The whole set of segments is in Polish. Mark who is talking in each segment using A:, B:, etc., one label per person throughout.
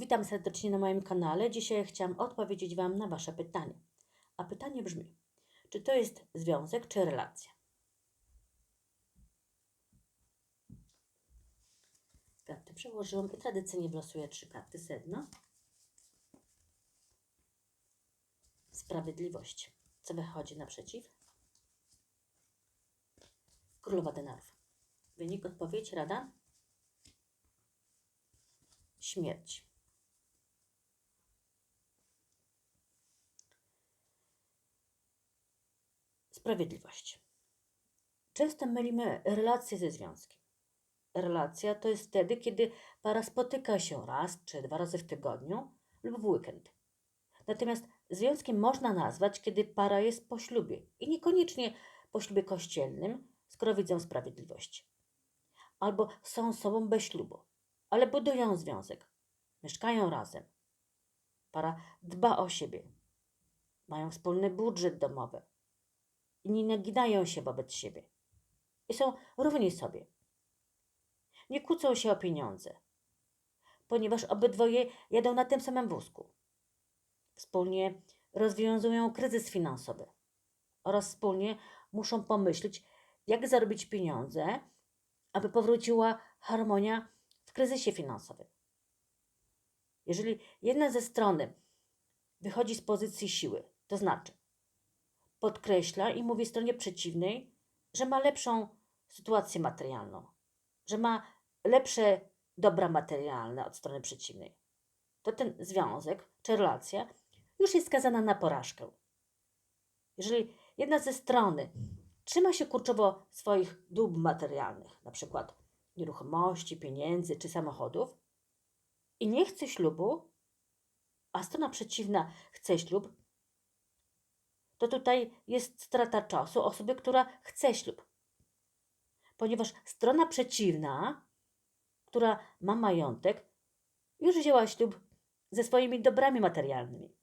A: Witam serdecznie na moim kanale. Dzisiaj chciałam odpowiedzieć Wam na Wasze pytanie. A pytanie brzmi: czy to jest związek, czy relacja? Karty przełożyłam i tradycyjnie wylosuję trzy karty sedno. Sprawiedliwość. Co wychodzi naprzeciw? Królowa denarów. Wynik, odpowiedź, rada? Śmierć. Sprawiedliwość. Często mylimy relacje ze związkiem. Relacja to jest wtedy, kiedy para spotyka się raz czy dwa razy w tygodniu lub w weekend. Natomiast związkiem można nazwać, kiedy para jest po ślubie i niekoniecznie po ślubie kościelnym, skoro widzą sprawiedliwość. Albo są sobą bez ślubu, ale budują związek, mieszkają razem. Para dba o siebie, mają wspólny budżet domowy i nie naginają się wobec siebie. I są równi sobie. Nie kłócą się o pieniądze, ponieważ obydwoje jadą na tym samym wózku. Wspólnie rozwiązują kryzys finansowy oraz wspólnie muszą pomyśleć, jak zarobić pieniądze, aby powróciła harmonia w kryzysie finansowym. Jeżeli jedna ze strony wychodzi z pozycji siły, to znaczy podkreśla i mówi stronie przeciwnej, że ma lepszą sytuację materialną, że ma lepsze dobra materialne od strony przeciwnej, to ten związek czy relacja już jest skazana na porażkę. Jeżeli jedna ze strony trzyma się kurczowo swoich dóbr materialnych, na przykład nieruchomości, pieniędzy czy samochodów, i nie chce ślubu, a strona przeciwna chce ślub, to tutaj jest strata czasu osoby, która chce ślub. Ponieważ strona przeciwna, która ma majątek, już wzięła ślub ze swoimi dobrami materialnymi.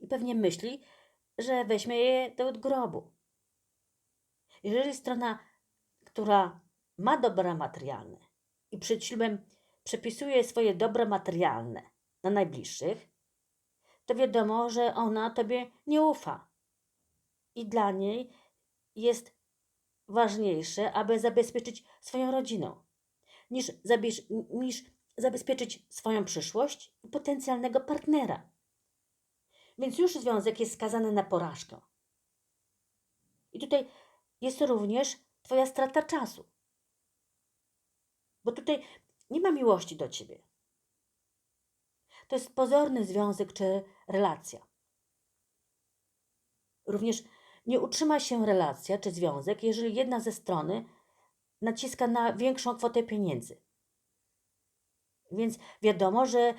A: I pewnie myśli, że weźmie je do grobu. Jeżeli strona, która ma dobra materialne i przed ślubem przepisuje swoje dobra materialne na najbliższych, to wiadomo, że ona tobie nie ufa. I dla niej jest ważniejsze, aby zabezpieczyć swoją rodzinę, niż, zabierz, niż zabezpieczyć swoją przyszłość i potencjalnego partnera. Więc już związek jest skazany na porażkę. I tutaj jest również Twoja strata czasu. Bo tutaj nie ma miłości do Ciebie. To jest pozorny związek czy relacja. Również nie utrzyma się relacja czy związek, jeżeli jedna ze strony naciska na większą kwotę pieniędzy. Więc wiadomo, że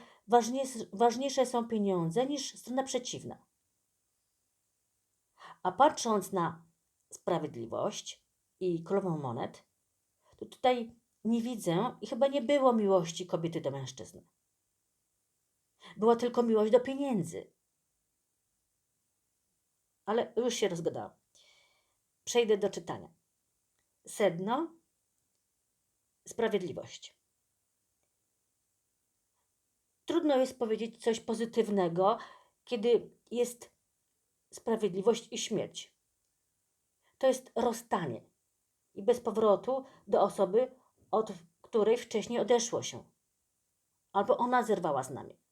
A: ważniejsze są pieniądze niż strona przeciwna. A patrząc na sprawiedliwość i królową monet, to tutaj nie widzę i chyba nie było miłości kobiety do mężczyzny. Była tylko miłość do pieniędzy. Ale już się rozgadałam. Przejdę do czytania. Sedno sprawiedliwość. Trudno jest powiedzieć coś pozytywnego, kiedy jest sprawiedliwość i śmierć. To jest rozstanie i bez powrotu do osoby, od której wcześniej odeszło się, albo ona zerwała z nami.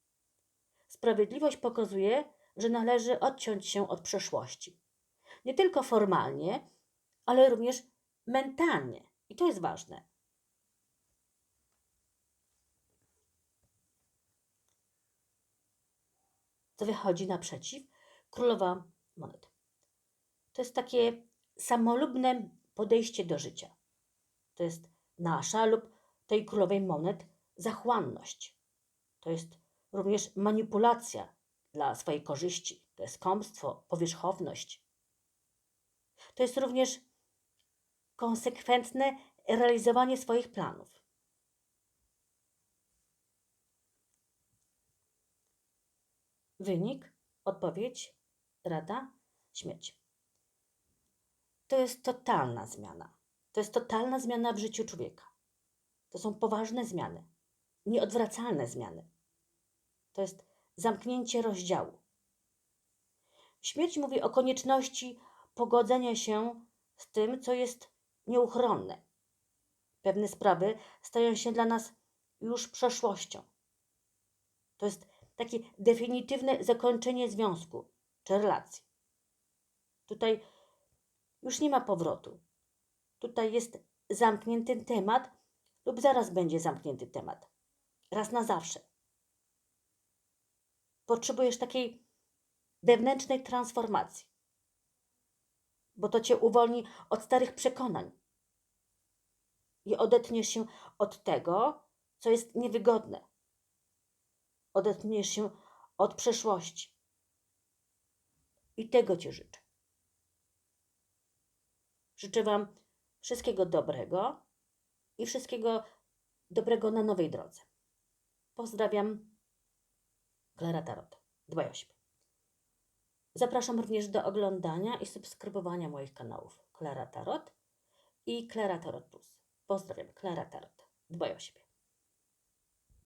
A: Sprawiedliwość pokazuje, że należy odciąć się od przeszłości. Nie tylko formalnie, ale również mentalnie. I to jest ważne. Co wychodzi naprzeciw? Królowa monet. To jest takie samolubne podejście do życia. To jest nasza lub tej królowej monet zachłanność. To jest również manipulacja dla swojej korzyści. To jest kąpstwo, powierzchowność. To jest również konsekwentne realizowanie swoich planów. Wynik, odpowiedź, rada, śmierć. To jest totalna zmiana. To jest totalna zmiana w życiu człowieka. To są poważne zmiany, nieodwracalne zmiany. To jest zamknięcie rozdziału. Śmierć mówi o konieczności pogodzenia się z tym, co jest nieuchronne. Pewne sprawy stają się dla nas już przeszłością. To jest takie definitywne zakończenie związku czy relacji. Tutaj już nie ma powrotu. Tutaj jest zamknięty temat, lub zaraz będzie zamknięty temat. Raz na zawsze. Potrzebujesz takiej wewnętrznej transformacji, bo to cię uwolni od starych przekonań i odetniesz się od tego, co jest niewygodne. Odetniesz się od przeszłości. I tego Ci życzę. Życzę Wam wszystkiego dobrego i wszystkiego dobrego na nowej drodze. Pozdrawiam. Klara Tarot. Dbaj o siebie. Zapraszam również do oglądania i subskrybowania moich kanałów Klara Tarot i Klara Tarot Plus. Pozdrawiam, Klara Tarot. Dbaj o siebie.